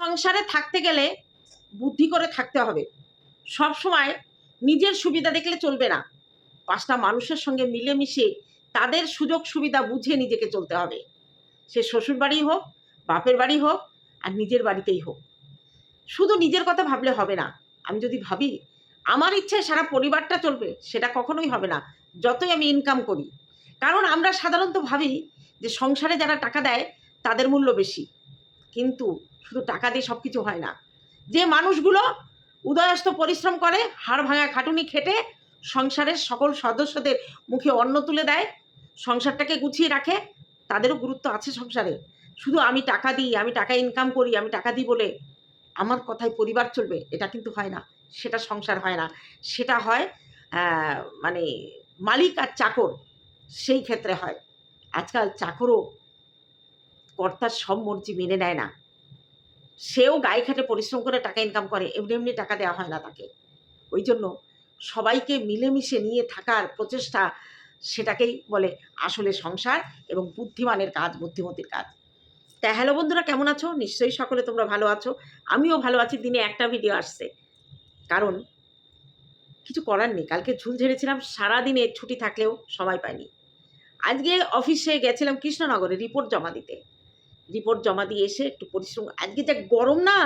সংসারে থাকতে গেলে বুদ্ধি করে থাকতে হবে। সব সময় নিজের সুবিধা দেখলে চলবে না। পাঁচটা মানুষের সঙ্গে মিলেমিশে তাদের সুযোগ সুবিধা বুঝে নিজেকে চলতে হবে। সে শ্বশুর বাড়ি হোক, বাপের বাড়ি হোক, আর নিজের বাড়িতেই হোক। শুধু নিজের কথা ভাবলে হবে না। আমি যদি ভাবি, আমার ইচ্ছায় সারা পরিবারটা চলবে, সেটা কখনোই হবে না, যতই আমি ইনকাম করি। কারণ আমরা সাধারণত ভাবি যে সংসারে যারা টাকা দেয়, তাদের মূল্য বেশি। কিন্তু শুধু টাকা দিয়ে সব কিছু হয় না। যে মানুষগুলো উদয়স্ত পরিশ্রম করে, হাড় ভাঙা খাটুনি খেটে সংসারের সকল সদস্যদের মুখে অন্ন তুলে দেয়, সংসারটাকে গুছিয়ে রাখে, তাদেরও গুরুত্ব আছে সংসারে। শুধু আমি টাকা দিই, আমি টাকা ইনকাম করি, আমি টাকা দিই বলে আমার কথায় পরিবার চলবে, এটা কিন্তু হয় না। সেটা সংসার হয় না। সেটা হয় মানে মালিক আর চাকর, সেই ক্ষেত্রে হয়। আজকাল চাকরও কর্তার সব মর্জি মেনে নেয় না। সেও গায়ে খাটে পরিশ্রম করে টাকা ইনকাম করে, এমনি এমনি টাকা দেওয়া হয় না তাকে। ওই জন্য সবাইকে মিলেমিশে নিয়ে থাকার প্রচেষ্টা সেটাকেই বলে আসলে সংসার এবং বুদ্ধিমানের কাজ, বুদ্ধিমতির কাজ। তা হ্যালো বন্ধুরা, কেমন আছো? নিশ্চয়ই সকলে তোমরা ভালো আছো। আমিও ভালো আছি, দিনে একটা ভিডিও আসছে। কারণ কিছু করার নেই, কালকে ঝুল ঝেড়েছিলাম, সারাদিনে ছুটি থাকলেও সময় পাইনি। আজকে অফিসে গেছিলাম কৃষ্ণনগরে রিপোর্ট জমা দিতে। রিপোর্ট জমা দিয়ে এসে একটু পরিশ্রম আজকে যা গরম না,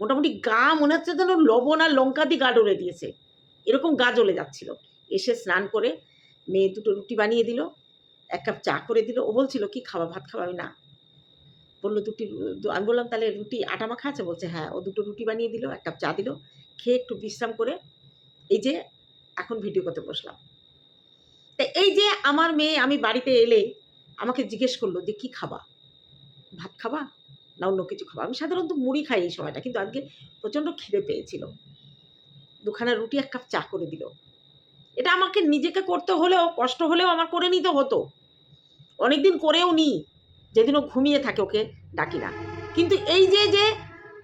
মোটামুটি গা মনে হচ্ছে যেন লবণ আর লঙ্কা দিয়ে গা ডলে দিয়েছে। এরকম গা জ্বলে যাচ্ছিল। এসে স্নান করে মেয়ে দুটো রুটি বানিয়ে দিল, এক কাপ চা করে দিল। ও বলছিল, কি খাওয়া ভাত খাওয়া আমি না। বলল, দুটি, আমি বললাম, তাহলে রুটি আটা মাখা আছে? বলছে হ্যাঁ। ও দুটো রুটি বানিয়ে দিল, এক কাপ চা দিল, খেয়ে একটু বিশ্রাম করে এই যে এখন ভিডিও করতে বসলাম। তা এই যে আমার মেয়ে, আমি বাড়িতে এলে আমাকে জিজ্ঞেস করল যে, কি খাবা? ভাত খাবা, না অন্য কিছু খাবা। আমি সাধারণত মুড়ি খাই এই সময়টা, কিন্তু আজকে প্রচণ্ড খিদে পেয়েছিল। দুখানা রুটি, এক কাপ চা করে দিল। এটা আমাকে নিজেকে করতে হলেও, কষ্ট হলেও আমার করে নিতে হতো। অনেকদিন করেও নিই যেদিন ও ঘুমিয়ে থাকে ওকে ডাকি না। কিন্তু এই যে যে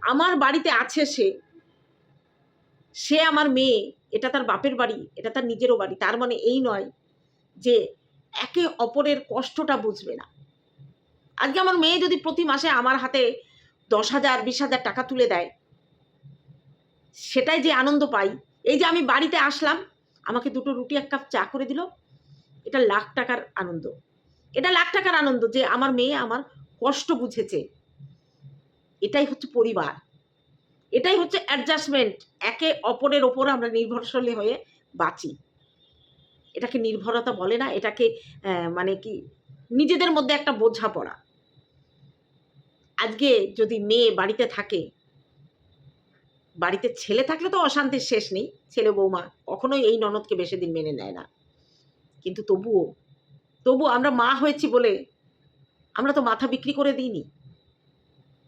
আমার বাড়িতে আছে সে সে আমার মেয়ে, এটা তার বাপের বাড়ি, এটা তার নিজেরও বাড়ি, তার মানে এই নয় যে একে অপরের কষ্টটা বুঝবে না। আজকে আমার মেয়ে যদি প্রতি মাসে আমার হাতে দশ হাজার, বিশ হাজার টাকা তুলে দেয়, সেটাই যে আনন্দ পাই। এই যে আমি বাড়িতে আসলাম, আমাকে দুটো রুটি, এক কাপ চা করে দিল, এটা লাখ টাকার আনন্দ। এটা লাখ টাকার আনন্দ যে আমার মেয়ে আমার কষ্ট বুঝেছে। এটাই হচ্ছে পরিবার। এটাই হচ্ছে অ্যাডজাস্টমেন্ট একে অপরের ওপর আমরা নির্ভরশীল হয়ে বাঁচি। এটাকে নির্ভরতা বলে না, এটাকে মানে কি, নিজেদের মধ্যে একটা বোঝা পড়া আজকে যদি মেয়ে বাড়িতে থাকে, বাড়িতে ছেলে থাকলে তো অশান্তির শেষ নেই, ছেলে বৌমা কখনোই এই ননদকে বেশি দিন মেনে নেয় না। কিন্তু তবুও তবু আমরা মা হয়েছি বলে আমরা তো মাথা বিক্রি করে দিইনি।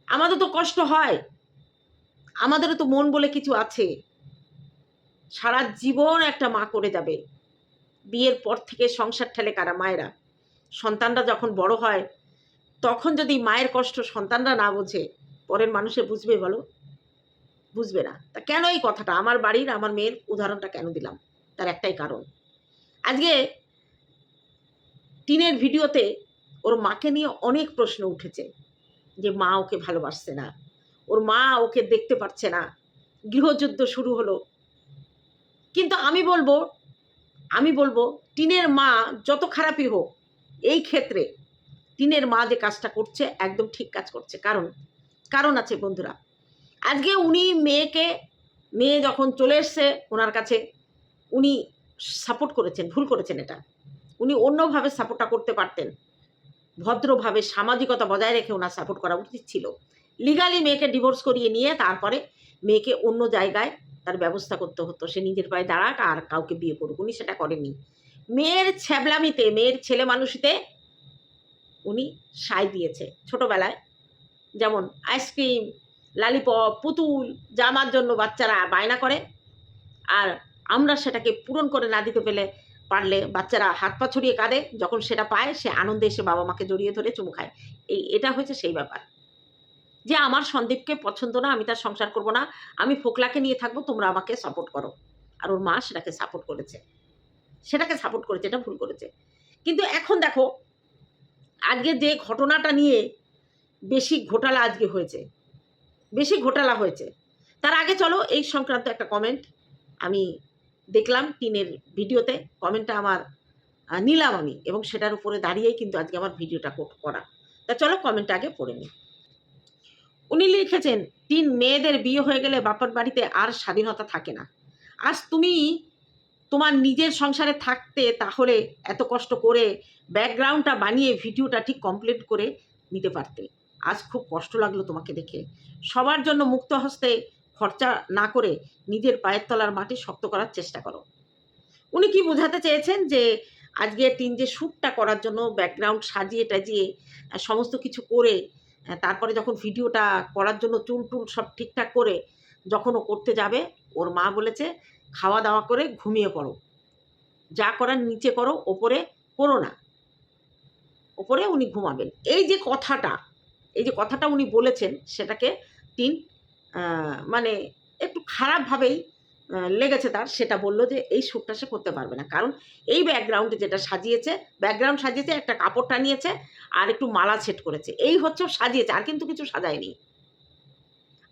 আমাদের তো কষ্ট হয়, আমাদেরও তো মন বলে কিছু আছে। সারা জীবন একটা মা করে যাবে। বিয়ের পর থেকে সংসার ঠেলে কারা মায়েরা? সন্তানরা যখন বড় হয় তখন যদি মায়ের কষ্ট সন্তানরা না বোঝে, পরের মানুষে বুঝবে বলো? বুঝবে না। তা কেন এই কথাটা? আমার বাড়ির, আমার মেয়ের উদাহরণটা কেন দিলাম? তার একটাই কারণ। আজকে টিনের ভিডিওতে ওর মাকে নিয়ে অনেক প্রশ্ন উঠেছে যে মা ওকে ভালোবাসছে না, ওর মা ওকে দেখতে পাচ্ছে না, গৃহযুদ্ধ শুরু হলো। কিন্তু আমি বলব আমি বলব, টিনের মা যত খারাপই হোক, এই ক্ষেত্রে টিনের মা যে কাজটা করছে, একদম ঠিক কাজ করছে। কারণ কারণ আছে বন্ধুরা। আজকে উনি মেয়েকে, মেয়ে যখন চলে এসছে ওনার কাছে, উনি সাপোর্ট করেছেন, ভুল করেছেন এটা। উনি অন্যভাবে সাপোর্টটা করতে পারতেন। ভদ্রভাবে, সামাজিকতা বজায় রেখে ওনার সাপোর্ট করা উচিত ছিল। লিগালি মেয়েকে ডিভোর্স করিয়ে নিয়ে তারপরে মেয়েকে অন্য জায়গায় তার ব্যবস্থা করতে হতো। সে নিজের পায়ে দাঁড়াক আর কাউকে বিয়ে করুক। উনি সেটা করেননি। মেয়ের ছ্যাবলামিতে, মেয়ের ছেলে মানুষিতে উনি সায় দিয়েছে ছোটবেলায়। যেমন আইসক্রিম, লালিপপ, পুতুল জামার জন্য বাচ্চারা বায়না করে। আর আমরা সেটাকে পূরণ করে না দিতে পেলে পারলে বাচ্চারা হাত পা ছড়িয়ে কাঁদে। যখন সেটা পায়, সে আনন্দে এসে বাবা মাকে জড়িয়ে ধরে চুমু খায়। এই, এটা হয়েছে সেই ব্যাপার। যে আমার সন্দীপকে পছন্দ না, আমি তার সংসার করব না, আমি ফোকলাকে নিয়ে থাকব, তোমরা আমাকে সাপোর্ট করো। আর ওর মা সেটাকে সাপোর্ট করেছে। সেটাকে সাপোর্ট করেছে, এটা ভুল করেছে। কিন্তু এখন দেখো আজকে যে ঘটনাটা নিয়ে বেশি ঘোটালা আজকে হয়েছে, বেশি ঘোটালা হয়েছে। তার আগে চলো এই সংক্রান্ত একটা কমেন্ট আমি দেখলাম টিনের ভিডিওতে। কমেন্টটা আমার নিলাম আমি এবং সেটার উপরে দাঁড়িয়েই কিন্তু আজকে আমার ভিডিওটা করা। তা চলো কমেন্টটা আগে পড়ে নিই। উনি লিখেছেন তিন মেয়েদের বিয়ে হয়ে গেলে বাপার বাড়িতে আর স্বাধীনতা থাকে না। আজ তুমি তোমার নিজের সংসারে থাকতে তাহলে এত কষ্ট করে ব্যাকগ্রাউন্ডটা বানিয়ে ভিডিওটা ঠিক কমপ্লিট করে নিতে পারতে। আজ খুব কষ্ট লাগল তোমাকে দেখে। সবার জন্য মুক্ত হস্তে খরচা না করে নিজের পায়ের তলার মাটি শক্ত করার চেষ্টা করো। উনি কি বোঝাতে চেয়েছেন যে আজকে তিন যে শ্যুটটা করার জন্য ব্যাকগ্রাউন্ড সাজিয়ে টাজিয়ে সমস্ত কিছু করে তারপরে যখন ভিডিওটা করার জন্য চুল টুল সব ঠিকঠাক করে যখন ও করতে যাবে, ওর মা বলেছে খাওয়া দাওয়া করে ঘুমিয়ে পড়ো। যা করার নিচে করো, ওপরে করো না। ওপরে উনি ঘুমাবেন। এই যে কথাটা, এই যে কথাটা উনি বলেছেন, সেটাকে তিন মানে একটু খারাপভাবেই লেগেছে তার। সেটা বলল যে, এই শ্যুটটা সে করতে পারবে না। কারণ এই ব্যাকগ্রাউন্ডে যেটা সাজিয়েছে ব্যাকগ্রাউন্ড সাজিয়েছে, একটা কাপড় টানিয়েছে, আর একটু মালা সেট করেছে। এই হচ্ছে সাজিয়েছে, আর কিন্তু কিছু সাজায়নি।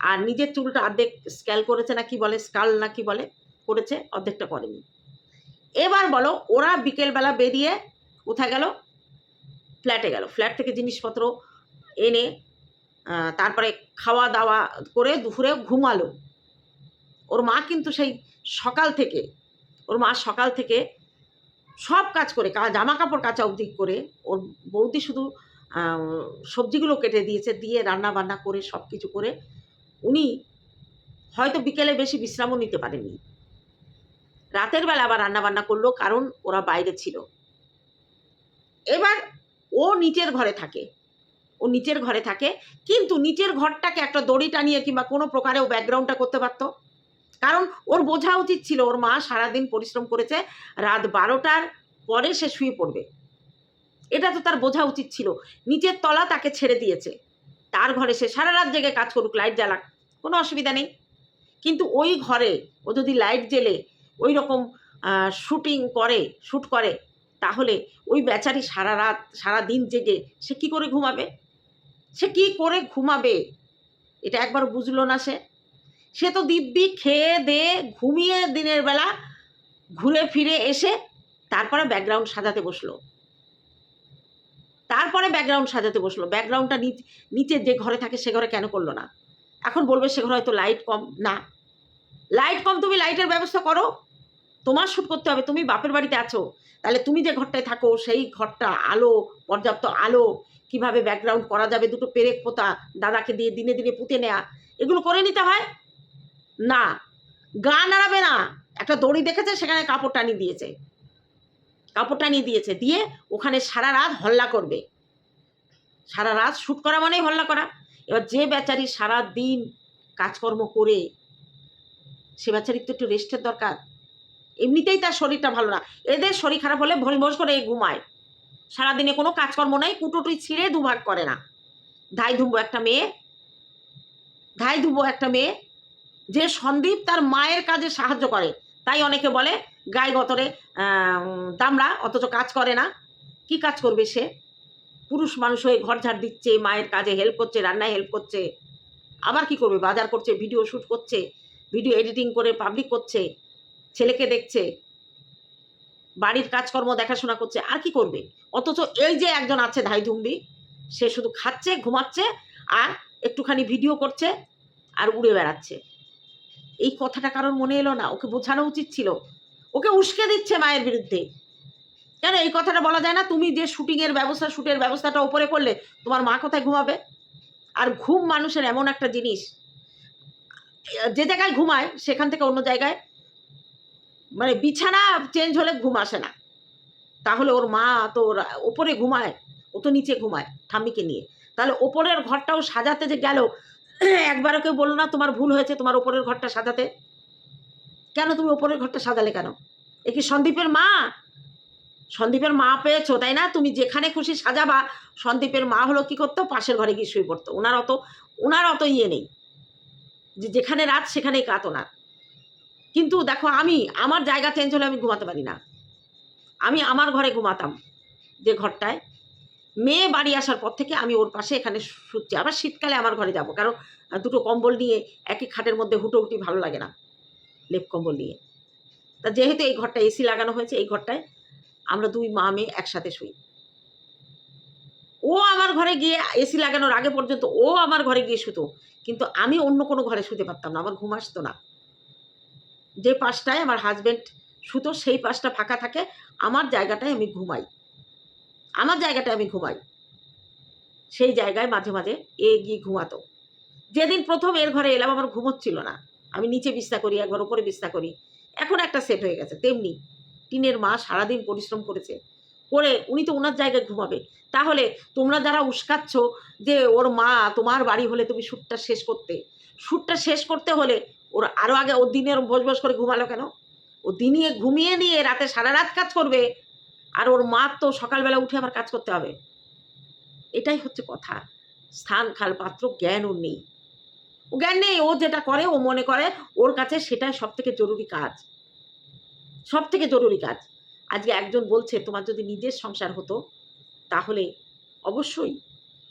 আর নিজের চুলটা অর্ধেক স্ক্যাল করেছে না কি বলে? স্কাল না কি বলে? করেছে, অর্ধেকটা করেনি। এবার বলো, ওরা বিকেলবেলা বেরিয়ে কোথায় গেল? ফ্ল্যাটে গেল। ফ্ল্যাট থেকে জিনিসপত্র এনে তারপরে খাওয়া দাওয়া করে দুপুরে ঘুমালো। ওর মা কিন্তু সেই সকাল থেকে, ওর মা সকাল থেকে সব কাজ করে জামা কাপড় কাচা অবধি করে, ওর বৌদি শুধু সবজিগুলো কেটে দিয়েছে, দিয়ে রান্না বান্না করে সব কিছু করে, উনি হয়তো বিকেলে বেশি বিশ্রামও নিতে পারেনি রাতের বেলা আবার রান্না বান্না করল, কারণ ওরা বাইরে ছিল। এবার ও নিচের ঘরে থাকে। ও নিচের ঘরে থাকে, কিন্তু নিচের ঘরটাকে একটা দড়ি টানিয়ে কিংবা কোনো প্রকারে ও ব্যাকগ্রাউন্ডটা করতে পারতো। কারণ ওর বোঝা উচিত ছিল, ওর মা সারাদিন পরিশ্রম করেছে, রাত বারোটার পরে সে শুয়ে পড়বে। এটা তো তার বোঝা উচিত ছিল। নিচের তলা তাকে ছেড়ে দিয়েছে। তার ঘরে সে সারা রাত জেগে কাজ করুক লাইট জ্বালাক, কোনো অসুবিধা নেই। কিন্তু ওই ঘরে ও যদি লাইট জেলে ওই রকম শুটিং করে শ্যুট করে, তাহলে ওই বেচারি সারা রাত, সারা দিন জেগে সে কি করে ঘুমাবে? সে কি করে ঘুমাবে? এটা একবার বুঝলো না সে। সে তো দিব্যি খেয়ে দিয়ে ঘুমিয়ে দিনের বেলা ঘুরে ফিরে এসে তারপরে ব্যাকগ্রাউন্ড সাজাতে বসল। তারপরে ব্যাকগ্রাউন্ড সাজাতে বসল। ব্যাকগ্রাউন্ডটা নিচে যে ঘরে থাকে সে ঘরে কেন করল না? এখন বলবে সে ঘরে হয়তো লাইট কম, না। লাইট কম, তুমি লাইটের ব্যবস্থা করো। তোমার শ্যুট করতে হবে, তুমি বাপের বাড়িতে আছো। তাহলে তুমি যে ঘরটায় থাকো, সেই ঘরটা আলো, পর্যাপ্ত আলো, কীভাবে ব্যাকগ্রাউন্ড করা যাবে, দুটো পেরেক পোতা দাদাকে দিয়ে দিনে দিনে পুঁতে নেওয়া এগুলো করে নিতে হয়? না। গা নাড়াবে না। একটা দড়ি দেখেছে, সেখানে কাপড় টানিয়ে দিয়েছে। কাপড় টানিয়ে দিয়েছে, দিয়ে ওখানে সারা রাত হল্লা করবে। সারা রাত শ্যুট করা মানেই হল্লা করা। এবার যে বেচারি সারা দিন কাজকর্ম করে, সে বেচারির তো একটু রেস্টের দরকার। এমনিতেই তার শরীরটা ভালো না। এদের শরীর খারাপ হলে ভরি ভোজ করে ঘুমায়। সারাদিনে কোনো কাজকর্ম নাই, কুটোটুই ছিঁড়ে দুভাগ করে না। ধাই ধুবো একটা মেয়ে, ধাই ধুবো একটা মেয়ে, যে সন্দীপ তার মায়ের কাজে সাহায্য করে। তাই অনেকে বলে, গায়ে গতরে দামড়া, অথচ কাজ করে না। কি কাজ করবে সে? পুরুষ মানুষ হয়ে ঘর ঝাড় দিচ্ছে, মায়ের কাজে হেল্প করছে, রান্নায় হেল্প করছে। আবার কি করবে? বাজার করছে ভিডিও শ্যুট করছে ভিডিও এডিটিং করে পাবলিক করছে। ছেলেকে দেখছে, বাড়ির কাজকর্ম দেখাশোনা করছে, আর কি করবে? অথচ এই যে একজন আছে ধাই ধুম্বি, সে শুধু খাচ্ছে, ঘুমাচ্ছে, আর একটুখানি ভিডিও করছে, আর উড়ে বেড়াচ্ছে। এই কথাটা কারোর মনে এলো না, ওকে বোঝানো উচিত ছিল। ওকে উস্কে দিচ্ছে মায়ের বিরুদ্ধে। কেন এই কথাটা বলা যায় না? তুমি যে শুটিংয়ের ব্যবস্থা শ্যুটের ব্যবস্থাটা ওপরে করলে, তোমার মা কোথায় ঘুমাবে? আর ঘুম মানুষের এমন একটা জিনিস, যে জায়গায় ঘুমায়, সেখান থেকে অন্য জায়গায় মানে বিছানা চেঞ্জ হলে ঘুম আসে না। তাহলে ওর মা তো ওপরে ঘুমায়, ও তো নিচে ঘুমায় ঠাম্মিকে নিয়ে। তাহলে ওপরের ঘরটাও সাজাতে যে গেল, একবারও কেউ বলল না তোমার ভুল হয়েছে তোমার ওপরের ঘরটা সাজাতে। কেন তুমি ওপরের ঘরটা সাজালে কেন? এ কি সন্দীপের মা? সন্দীপের মা পেয়েছ, তাই না? তুমি যেখানে খুশি সাজাবা, সন্দীপের মা হলো কি করতো? পাশের ঘরে গিয়ে শুয়ে পড়তো। ওনার অত ওনার অত ইয়ে নেই। যে যেখানে রাত সেখানেই কাত ওনার। কিন্তু দেখো আমি, আমার জায়গা চেঞ্জ হলে আমি ঘুমাতে পারি না। আমি আমার ঘরে ঘুমাতাম যে ঘরটায়। মেয়ে বাড়ি আসার পর থেকে আমি ওর পাশে এখানে শুচ্ছি। আবার শীতকালে আমার ঘরে যাব, কারণ দুটো কম্বল নিয়ে একই খাটের মধ্যে হুটোহুটি ভালো লাগে না, লেপ কম্বল নিয়ে। তা যেহেতু এই ঘরটা এসি লাগানো হয়েছে, এই ঘরটায় আমরা দুই মা মেয়ে একসাথে শুই। ও আমার ঘরে গিয়ে এসি লাগানোর আগে পর্যন্ত ও আমার ঘরে গিয়ে শুতো, কিন্তু আমি অন্য কোনো ঘরে শুতে পারতাম না, আমার ঘুম আসতো না। যে পাশটায় আমার হাজবেন্ড শুতো সেই পাশটা ফাঁকা থাকে, আমার জায়গাটায় আমি ঘুমাই। আমার জায়গাটায় আমি ঘুমাই। সেই জায়গায় মাঝে মাঝে এ গিয়ে ঘুমাতো। যেদিন প্রথম এর ঘরে এলাম, আমার ঘুমোচ্ছিল না। আমি নিচে বিস্তা করি, একবার ওপরে বিস্তা করি। এখন একটা সেট হয়ে গেছে, তেমনি। টিনের মা সারাদিন পরিশ্রম করেছে। করে উনি তো ওনার জায়গায় ঘুমাবে। তাহলে তোমরা যারা উস্কাচ্ছ যে ওর মা, তোমার বাড়ি হলে তুমি শ্যুটটা শেষ করতে। শ্যুটটা শেষ করতে হলে ওর আরও আগে ওর দিনের বস বস করে ঘুমালো কেন? ও দিনে ঘুমিয়ে নিয়ে রাতে সারা রাত কাজ করবে। আর ওর মা তো সকালবেলা উঠে আবার কাজ করতে হবে। এটাই হচ্ছে কথা। স্থান, খাল, পাত্র, জ্ঞান ওর নেই। ও জ্ঞান নেই, ও যেটা করে, ও মনে করে, ওর কাছে সেটাই সব থেকে জরুরি কাজ। সব থেকে জরুরি কাজ। আজকে একজন বলছে, তোমার যদি নিজের সংসার হতো, তাহলে অবশ্যই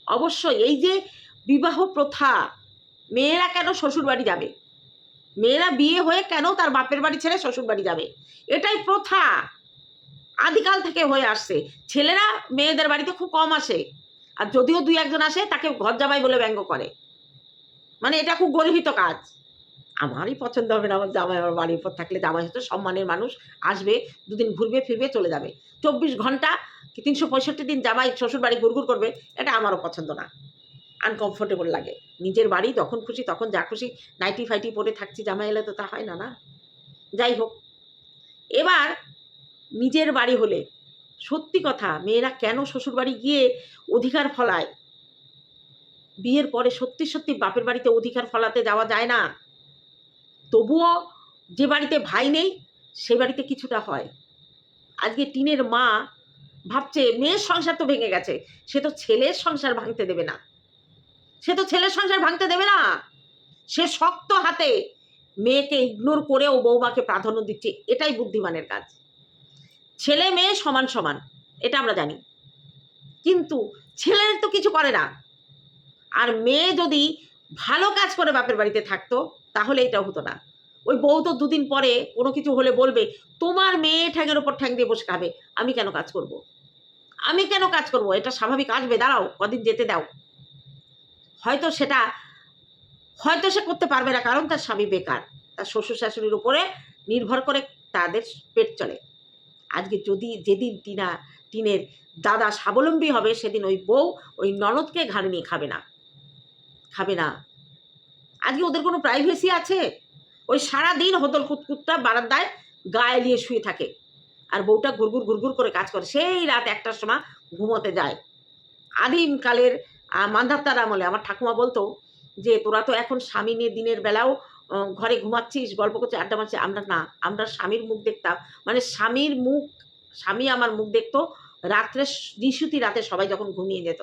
অবশ্যই এই যে বিবাহ প্রথা, মেয়েরা কেন শ্বশুর বাড়ি যাবে? মেয়েরা বিয়ে হয়ে কেন তার বাপের বাড়ি ছেড়ে শ্বশুর বাড়ি যাবে? এটাই প্রথা। আদিকাল থেকে হয়ে আসছে। ছেলেরা মেয়েদের বাড়িতে খুব কম আসে। আর যদিও দুই একজন আসে, তাকে ঘর জামাই বলে ব্যঙ্গ করে। মানে এটা খুব গর্হিত কাজ। আমারই পছন্দ হবে না আমার জামাই, আমার বাড়ির উপর থাকলে জামাই হচ্ছে সম্মানের মানুষ আসবে, দুদিন ঘুরবে, ফিরবে, চলে যাবে। চব্বিশ ঘণ্টা তিনশো পঁয়ষট্টি দিন জামাই শ্বশুর বাড়ি ঘুরঘুর করবে, এটা আমারও পছন্দ না। আনকমফোর্টেবল লাগে। নিজের বাড়ি যখন খুশি, তখন যা খুশি, নাইটি ফাইটি পরে থাকছি, জামাই এলে তো তা হয় না না? যাই হোক, এবার নিজের বাড়ি হলে সত্যি কথা, মেয়েরা কেন শ্বশুর বাড়ি গিয়ে অধিকার ফলায়? বিয়ের পরে সত্যি সত্যি বাপের বাড়িতে অধিকার ফলাতে যাওয়া যায় না। তবুও যে বাড়িতে ভাই নেই, সে বাড়িতে কিছুটা হয়। আজকে টিনের মা ভাবছে, মেয়ের সংসার তো ভেঙে গেছে, সে তো ছেলের সংসার ভাঙতে দেবে না। সে তো ছেলের সংসার ভাঙতে দেবে না। সে শক্ত হাতে মেয়েকে ইগনোর করে ও বৌমাকে প্রাধান্য দিচ্ছে, এটাই বুদ্ধিমানের কাজ। ছেলে মেয়ে সমান সমান, এটা আমরা জানি। কিন্তু ছেলের তো কিছু করে না। আর মেয়ে যদি ভালো কাজ করে বাপের বাড়িতে থাকতো, তাহলে এটা হতো না। ওই বউ তো দুদিন পরে কোনো কিছু হলে বলবে, তোমার মেয়ে ঠ্যাঙের ওপর ঠ্যাং দিয়ে বসে খাবে, আমি কেন কাজ করব। আমি কেন কাজ করব? এটা স্বাভাবিক আসবে, দাঁড়াও, কদিন যেতে দাও। হয়তো সেটা, হয়তো সে করতে পারবে না কারণ তার স্বামী বেকার। তার শ্বশুর শাশুড়ির উপরে নির্ভর করে তাদের পেট চলে। আজকে যদি যেদিন টিনা, টিনের দাদা স্বাবলম্বী হবে, সেদিন ওই বউ ওই ননদকে ঘাড়ে নিয়ে খাবে না। খাবে না। আজকে ওদের কোনো প্রাইভেসি আছে? ওই সারা দিন হোদল কুতকুতটা বারান্দায় গায়ে নিয়ে শুয়ে থাকে। আর বউটা ঘুরঘুর ঘুরঘুর করে কাজ করে। সেই রাত একটার সময় ঘুমোতে যায়। আদিমকালের মান্ধাতার আমলে। আমার ঠাকুমা বলতো যে, তোরা তো এখন স্বামী নিয়ে দিনের বেলাও ঘরে ঘুমাচ্ছিস, গল্প করছিস, আড্ডা মারছিস। আমরা, না, আমরা স্বামীর মুখ দেখতাম। মানে স্বামীর মুখ, স্বামী আমার মুখ দেখতো রাত্রে, নিশুতি রাতে সবাই যখন ঘুমিয়ে যেত।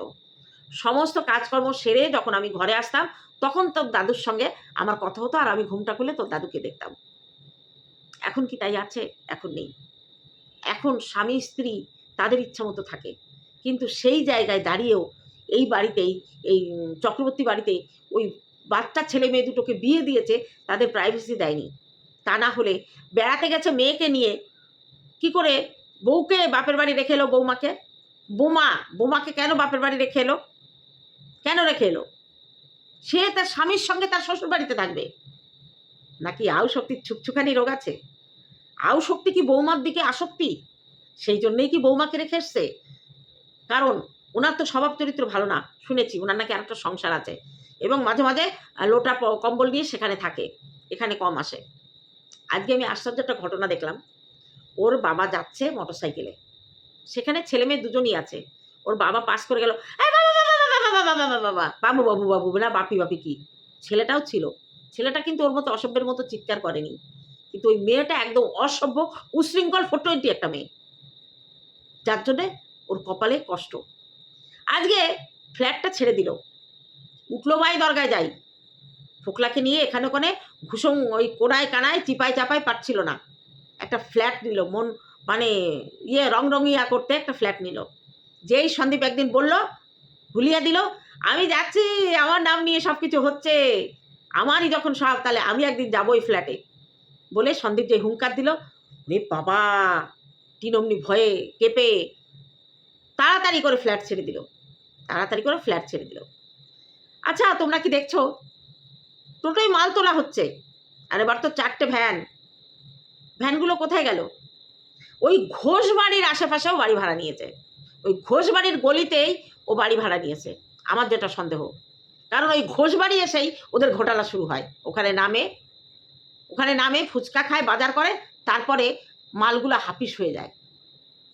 সমস্ত কাজকর্ম সেরে যখন আমি ঘরে আসতাম, তখন তোর দাদুর সঙ্গে আমার কথা হতো আর আমি ঘুমটা খুলে তোর দাদুকে দেখতাম। এখন কি তাই আছে? এখন নেই। এখন স্বামী, স্ত্রী তাদের ইচ্ছা মতো থাকে। কিন্তু সেই জায়গায় দাঁড়িয়েও এই বাড়িতেই, এই চক্রবর্তী বাড়িতে ওই বাচ্চা ছেলে মেয়ে দুটোকে বিয়ে দিয়েছে, তাদের প্রাইভেসি দেয়নি। তা না হলে বেড়াতে গেছে মেয়েকে নিয়ে, কি করে বউকে বাপের বাড়ি রেখে এলো বৌমাকে বোমা, বোমাকে কেন বাপের বাড়ি রেখে এলো? কেন রেখে এলো? সে তার স্বামীর সঙ্গে তার শ্বশুর বাড়িতে থাকবে। নাকি আউ শক্তির ছুকছুকানি রোগ আছে? আউ শক্তি কি বৌমার দিকে আসক্তি? সেই জন্যেই কি বৌমাকে রেখে এসছে? কারণ ওনার তো স্বভাব চরিত্র ভালো না শুনেছি ওনার নাকি আরেকটা সংসার আছে। এবং মাঝে মাঝে লোটা কম্বল নিয়ে সেখানে থাকে এখানে কম আসে। আজকে আমি আশ্চর্য একটা ঘটনা দেখলাম। ওর বাবা যাচ্ছে মোটর সাইকেলে সেখানে ছেলে মেয়ে দুজনই আছে। ওর বাবা পাস করে গেল "এই বাবা, বাবা, বাবা, বাবা, বাবা, বাবা, বাবা, বাবু বাবু বাবু না বাপি বাপি কি? ছেলেটাও ছিল। ছেলেটা কিন্তু ওর মতো অসভ্যের মতো চিৎকার করেনি। কিন্তু ওই মেয়েটা একদম অসভ্য উশৃঙ্খল ফোর টোয়েন্টি একটা মেয়ে। যার জন্যে ওর কপালে কষ্ট। আজকে ফ্ল্যাটটা ছেড়ে দিল। উঠল ভাই দরগায় যাই। ফোকলাকে নিয়ে এখানে ওখানে ঘুষং ওই কোনায় কানায় চিপায় চাপায় পারছিল না। একটা ফ্ল্যাট নিল, মন মানে ইয়ে রং রঙিয়া করতে একটা ফ্ল্যাট নিল। যেই সন্দীপ একদিন বলল, ভুলিয়ে দিল, আমি যাচ্ছি, আমার নাম নিয়ে সব কিছু হচ্ছে। আমারই যখন সব, তাহলে আমি একদিন যাব ওই ফ্ল্যাটে। বলে সন্দীপ যে হুঙ্কার দিল রে বাবা তিন অমনি ভয়ে কেঁপে তাড়াতাড়ি করে ফ্ল্যাট ছেড়ে দিল। তাড়াতাড়ি করে ফ্ল্যাট ছেড়ে দিল। আচ্ছা তোমরা কি দেখছ? টোটোই মাল তোলা হচ্ছে। আর এবার তো চারটে ভ্যান। ভ্যানগুলো কোথায় গেল? ওই ঘোষ বাড়ির আশেপাশেও বাড়ি ভাড়া নিয়েছে। ওই ঘোষ বাড়ির গলিতেই ও বাড়ি ভাড়া নিয়েছে। আমার যেটা সন্দেহ। কারণ ওই ঘোষ বাড়ি এসেই ওদের ঘোটালা শুরু হয়। ওখানে নামে ওখানে নামে ফুচকা খায়, বাজার করে, তারপরে মালগুলো হাপিস হয়ে যায়।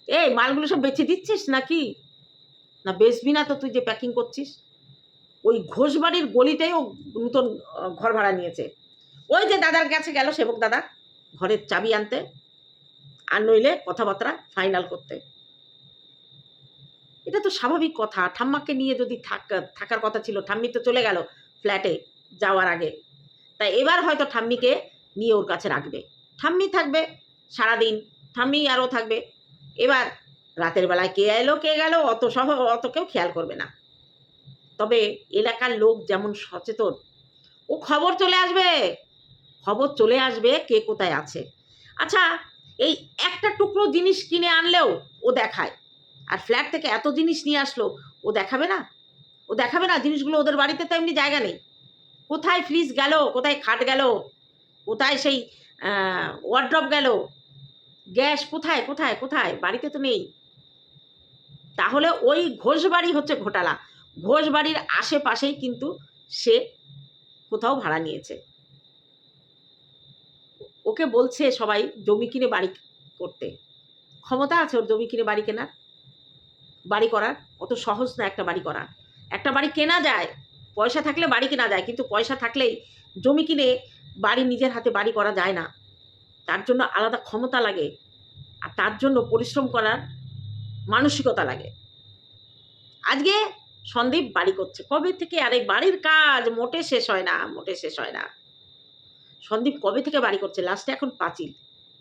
এই মালগুলো সব বেচে দিচ্ছিস নাকি? না বেচবি না তো তুই যে প্যাকিং করছিস? ওই ঘোষবাড়ির গলিতেই ও নতুন ঘর ভাড়া নিয়েছে। ওই যে দাদার কাছে গেল সেবক দাদা ঘরের চাবি আনতে আর নইলে কথাবার্তা ফাইনাল করতে। এটা তো স্বাভাবিক কথা। ঠাম্মাকে নিয়ে যদি থাক, থাকার কথা ছিল, ঠাম্মি তো চলে গেল ফ্ল্যাটে যাওয়ার আগে। তাই এবার হয়তো ঠাম্মিকে নিয়ে ওর কাছে রাখবে। ঠাম্মি থাকবে সারাদিন, ঠাম্মি আরও থাকবে। এবার রাতের বেলায় কে এলো, কে গেল, অত সহ, অত কেউ খেয়াল করবে না। তবে এলাকার লোক যেমন সচেতন, ও খবর চলে আসবে। খবর চলে আসবে কে কোথায় আছে। আচ্ছা এই একটা টুকরো জিনিস কিনে আনলেও ও দেখায়, আর ফ্ল্যাট থেকে এত জিনিস নিয়ে আসলো, ও দেখাবে না? ও দেখাবে না? জিনিসগুলো ওদের বাড়িতে তো এমনি জায়গা নেই। কোথায় ফ্রিজ গেল, কোথায় খাট গেল, কোথায় সেই ওয়ার্ড্রপ গেল গ্যাস কোথায় কোথায় কোথায়? বাড়িতে তো নেই। তাহলে ওই ঘোষবাড়ি হচ্ছে ঘোটালা। ঘোষবাড়ির আশেপাশেই কিন্তু সে কোথাও ভাড়া নিয়েছে। ওকে বলছে সবাই, জমি কিনে বাড়ি করতে। ক্ষমতা আছে ওর জমি কিনে বাড়ি কেনার। বাড়ি করার। অত সহজ না একটা বাড়ি করা একটা বাড়ি কেনা যায়, পয়সা থাকলে বাড়ি কেনা যায়, কিন্তু পয়সা থাকলেই জমি কিনে বাড়ি নিজের হাতে বাড়ি করা যায় না। তার জন্য আলাদা ক্ষমতা লাগে আর তার জন্য পরিশ্রম করার মানসিকতা লাগে। আজকে সন্দীপ বাড়ি করছে। কবে থেকে? আর এই বাড়ির কাজ মোটে শেষ হয় না, মোটে শেষ হয় না। সন্দীপ কবে থেকে বাড়ি করছে? লাস্টে এখন পাঁচিল।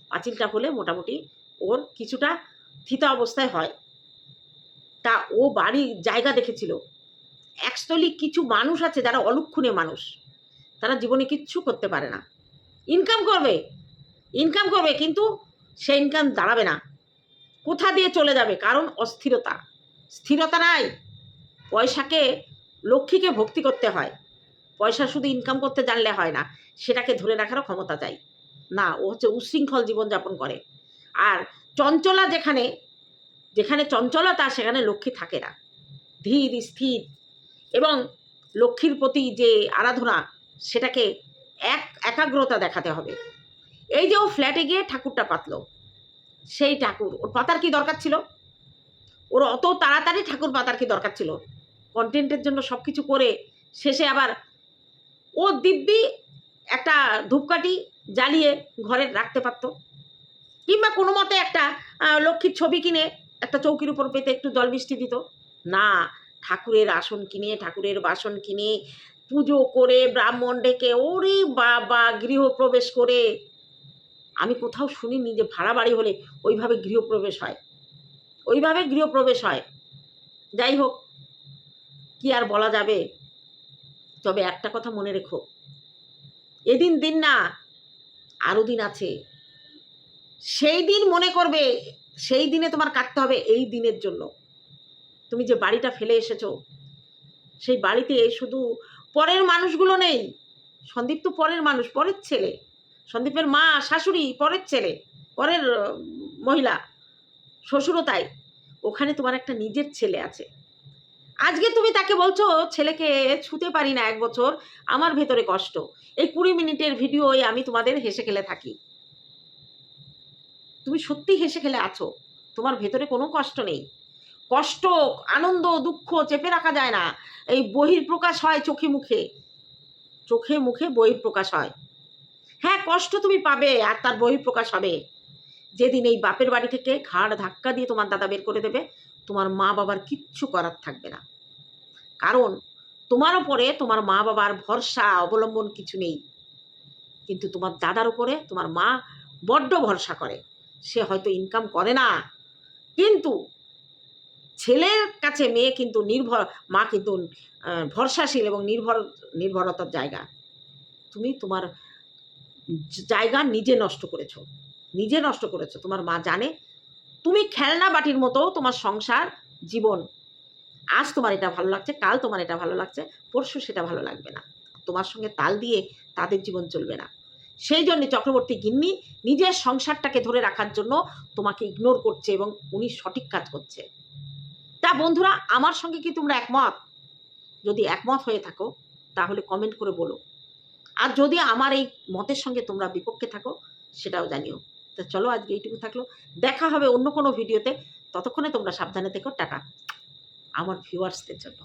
পাঁচিলটা হলে মোটামুটি ওর কিছুটা থিতা অবস্থায় হয়। তা ও বাড়ির জায়গা দেখেছিল। একস্থলী কিছু মানুষ আছে যারা অলক্ষণে মানুষ। তারা জীবনে কিচ্ছু করতে পারে না। ইনকাম করবে ইনকাম করবে কিন্তু সে ইনকাম দাঁড়াবে না। কোথা দিয়ে চলে যাবে? কারণ অস্থিরতা। স্থিরতা নাই। পয়সাকে, লক্ষ্মীকে ভক্তি করতে হয়। পয়সা শুধু ইনকাম করতে জানলে হয় না। সেটাকে ধরে রাখারও ক্ষমতা চাই। না, ও হচ্ছে উশৃঙ্খল জীবনযাপন করে। আর চঞ্চলা যেখানে যেখানে চঞ্চলতা, সেখানে লক্ষ্মী থাকে না। ধীর, স্থির। এবং লক্ষ্মীর প্রতি যে আরাধনা, সেটাকে এক একাগ্রতা দেখাতে হবে। এই যে ও ফ্ল্যাটে গিয়ে ঠাকুরটা পাতলো, সেই ঠাকুর, ওর পাতার কি দরকার ছিল? ওর অত তাড়াতাড়ি ঠাকুর পাতার কি দরকার ছিল? কন্টেন্টের জন্য সব কিছু করে শেষে আবার ও দিব্যি একটা ধূপকাঠি জ্বালিয়ে ঘরে রাখতে পারতো। কিংবা কোনো মতে একটা লক্ষ্মীর ছবি কিনে একটা চৌকির উপর পেতে একটু জল বৃষ্টি দিত। না, ঠাকুরের আসন কিনে, ঠাকুরের বাসন কিনে পুজো করে ব্রাহ্মণ ডেকে ওরে বাবা গৃহপ্রবেশ করে আমি কোথাও শুনিনি যে ভাড়া বাড়ি হলে ওইভাবে গৃহপ্রবেশ হয়। ওইভাবে গৃহপ্রবেশ হয়। যাই হোক, কি আর বলা যাবে? তবে একটা কথা মনে রেখো। এদিন দিন না আরও দিন আছে। সেই দিন মনে করবে, সেই দিনে তোমার কাটতে হবে এই দিনের জন্য। তুমি যে বাড়িটা ফেলে এসেছ, সেই বাড়িতে শুধু পরের মানুষগুলো নেই। সন্দীপ তো পরের মানুষ, পরের ছেলে। সন্দীপের মা, শাশুড়ি, পরের ছেলে, পরের মহিলা, শ্বশুরও তাই। ওখানে তোমার একটা নিজের ছেলে আছে। আজকে তুমি তাকে বলছো, ছেলেকে ছুতে পারি না এক বছর, আমার ভেতরে কষ্ট। এই কুড়ি মিনিটের ভিডিওয় আমি তোমাদের হেসে খেলে থাকি। তুমি সত্যি হেসে খেলে আছো। তোমার ভেতরে কোনো কষ্ট নেই। কষ্ট, আনন্দ, দুঃখ চেপে রাখা যায় না। এই বহির প্রকাশ হয় চোখে মুখে। চোখে মুখে বহির প্রকাশ হয়। হ্যাঁ কষ্ট তুমি পাবে আর তার বহির প্রকাশ হবে। যেদিন এই বাপের বাড়ি থেকে ঘাড় ধাক্কা দিয়ে তোমার দাদা বের করে দেবে, তোমার মা বাবার কিচ্ছু করার থাকবে না। কারণ তোমার ওপরে তোমার মা বাবার ভরসা, অবলম্বন কিছু নেই। কিন্তু তোমার দাদার উপরে তোমার মা বড্ড ভরসা করে। সে হয়তো ইনকাম করে না। কিন্তু ছেলের কাছে মেয়ে কিন্তু নির্ভর, মা কিন্তু ভরসাশীল এবং নির্ভর, নির্ভরতার জায়গা। তুমি তোমার জায়গা নিজে নষ্ট করেছ। নিজে নষ্ট করেছ। তোমার মা জানে। তুমি খেলনা বাটির মতো তোমার সংসার, জীবন। আজ তোমার এটা ভালো লাগছে, কাল তোমার এটা ভালো লাগছে, পরশু সেটা ভালো লাগবে না। তোমার সঙ্গে তাল দিয়ে তাদের জীবন চলবে না। সেই জন্য চক্রবর্তী গিন্নি নিজের সংসারটাকে ধরে রাখার জন্য তোমাকে ইগনোর করছে এবং উনি সঠিক কাজ করছে। তা বন্ধুরা, আমার সঙ্গে কি তোমরা একমত? যদি একমত হয়ে থাকো, তাহলে কমেন্ট করে বলো। আর যদি আমার এই মতের সঙ্গে তোমরা বিপক্ষে থাকো, সেটাও জানিও। তো চলো, আজকে এইটুকু থাকল। দেখা হবে অন্য কোনো ভিডিওতে। ততক্ষণে তোমরা সাবধানে থেকো। টাটা। আমার ভিউয়ার্সদের জন্য।